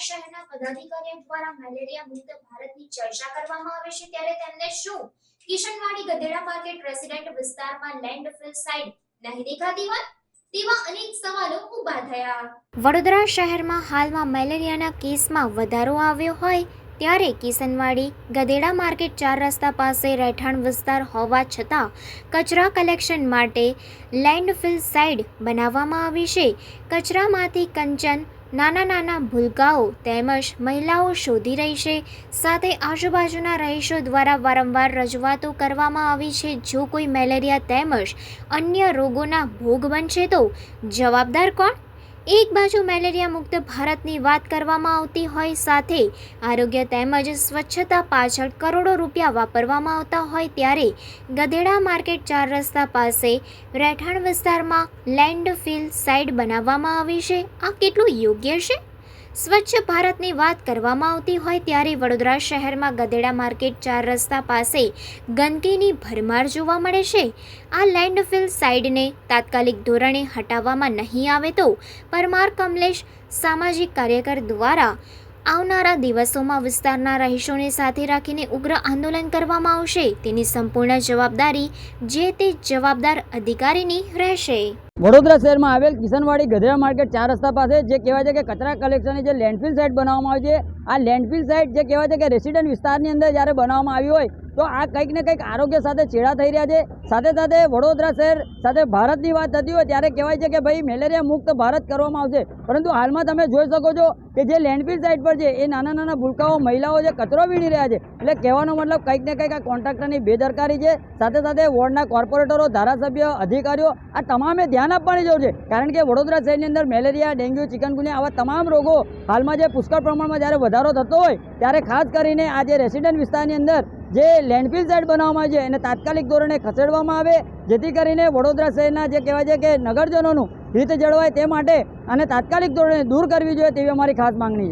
શહેરના પદાધિકારીઓ દ્વારા મેલેરિયા મુક્ત ભારતની ચર્ચા કરવામાં આવે છે ત્યારે તેમને શું? કિશનવાડી ગધેડા માર્કેટ રેસિડેન્ટ વિસ્તારમાં લેન્ડફિલ સાઇટ નહીં દેખાતી હોય? વડોદરા શહેરમાં હાલમાં મેલેરિયાના કેસમાં વધારો આવ્યો હોય ત્યારે કિશનવાડી ગધેડા માર્કેટ ચાર રસ્તા પાસે રહેઠાણ વિસ્તાર હોવા છતાં કચરા કલેક્શન માટે લેન્ડફિલ સાઇડ બનાવવામાં આવી છે. કચરામાંથી કંચન નાના નાના ભૂલકાઓ તેમજ મહિલાઓ શોધી રહી છે. સાથે આજુબાજુના રહીશો દ્વારા વારંવાર રજૂઆતો કરવામાં આવી છે. જો કોઈ મેલેરિયા તેમજ અન્ય રોગોના ભોગ બનશે તો જવાબદાર કોણ? એક બાજુ મેલેરિયા મુક્ત ભારતની વાત કરવામાં આવતી હોય, સાથે આરોગ્ય તેમજ સ્વચ્છતા પાછળ કરોડો રૂપિયા વાપરવામાં આવતા હોય ત્યારે ગધેડા માર્કેટ ચાર રસ્તા પાસે રહેઠાણ વિસ્તારમાં લેન્ડફિલ સાઇડ બનાવવામાં આવી છે. આ કેટલું યોગ્ય છે? સ્વચ્છ ભારતની વાત કરવામાં આવતી હોય ત્યારે વડોદરા શહેરમાં ગધેડા માર્કેટ ચાર રસ્તા પાસે ગંદકીની ભરમાર જોવા મળે છે. આ લેન્ડફિલ સાઇડને તાત્કાલિક ધોરણે હટાવવામાં નહીં આવે તો પરમાર કમલેશ સામાજિક કાર્યકર દ્વારા આવનારા દિવસોમાં વિસ્તારના રહીશોને સાથે રાખીને ઉગ્ર આંદોલન કરવામાં આવશે. તેની સંપૂર્ણ જવાબદારી જે તે જવાબદાર અધિકારીની રહેશે. વડોદરા શહેરમાં આવેલ કિશનવાડી ગધેરા માર્કેટ ચાર રસ્તા પાસે જે કહેવાય છે કે કચરા કલેક્શનની જે લેન્ડફિલ સાઇટ બનાવવામાં આવી છે, આ લેન્ડફિલ સાઇટ જે કહેવાય છે કે રેસિડન્ટ વિસ્તારની અંદર જ્યારે બનાવવામાં આવી હોય તો આ કંઈક ને કંઈક આરોગ્ય સાથે ચેડા થઈ રહ્યા છે. સાથે સાથે વડોદરા શહેર સાથે ભારતની વાત થતી હોય ત્યારે કહેવાય છે કે ભાઈ, મેલેરિયા મુક્ત ભારત કરવામાં આવશે. પરંતુ હાલમાં તમે જોઈ શકો છો કે જે લેન્ડફિલ સાઇડ પર છે, એ નાના નાના ભૂલકાઓ મહિલાઓ જે કચરો વીણી રહ્યા છે. એટલે કહેવાનો મતલબ કંઈક ને કંઈક આ કોન્ટ્રાક્ટરની બેદરકારી છે. સાથે સાથે વોર્ડના કોર્પોરેટરો, ધારાસભ્ય, અધિકારીઓ, આ તમામે ધ્યાન આપવાની જરૂર છે. કારણ કે વડોદરા શહેરની અંદર મેલેરિયા, ડેન્ગ્યુ, ચિકનગુનિયા આવા તમામ રોગો હાલમાં જે પુષ્કળ પ્રમાણમાં જ્યારે વધારો થતો હોય, ત્યારે ખાસ કરીને આ જે રેસિડન્ટ વિસ્તારની અંદર જે લેન્ડફિલ સાઇટ બનાવવામાં આવી છે, એને તાત્કાલિક ધોરણે ખસેડવામાં આવે, જેથી કરીને વડોદરા શહેરના જે કહેવાય છે કે નગરજનોનું હિત જળવાય તે માટે અને તાત્કાલિક ધોરણે દૂર કરવી જોઈએ તેવી અમારી ખાસ માંગણી છે.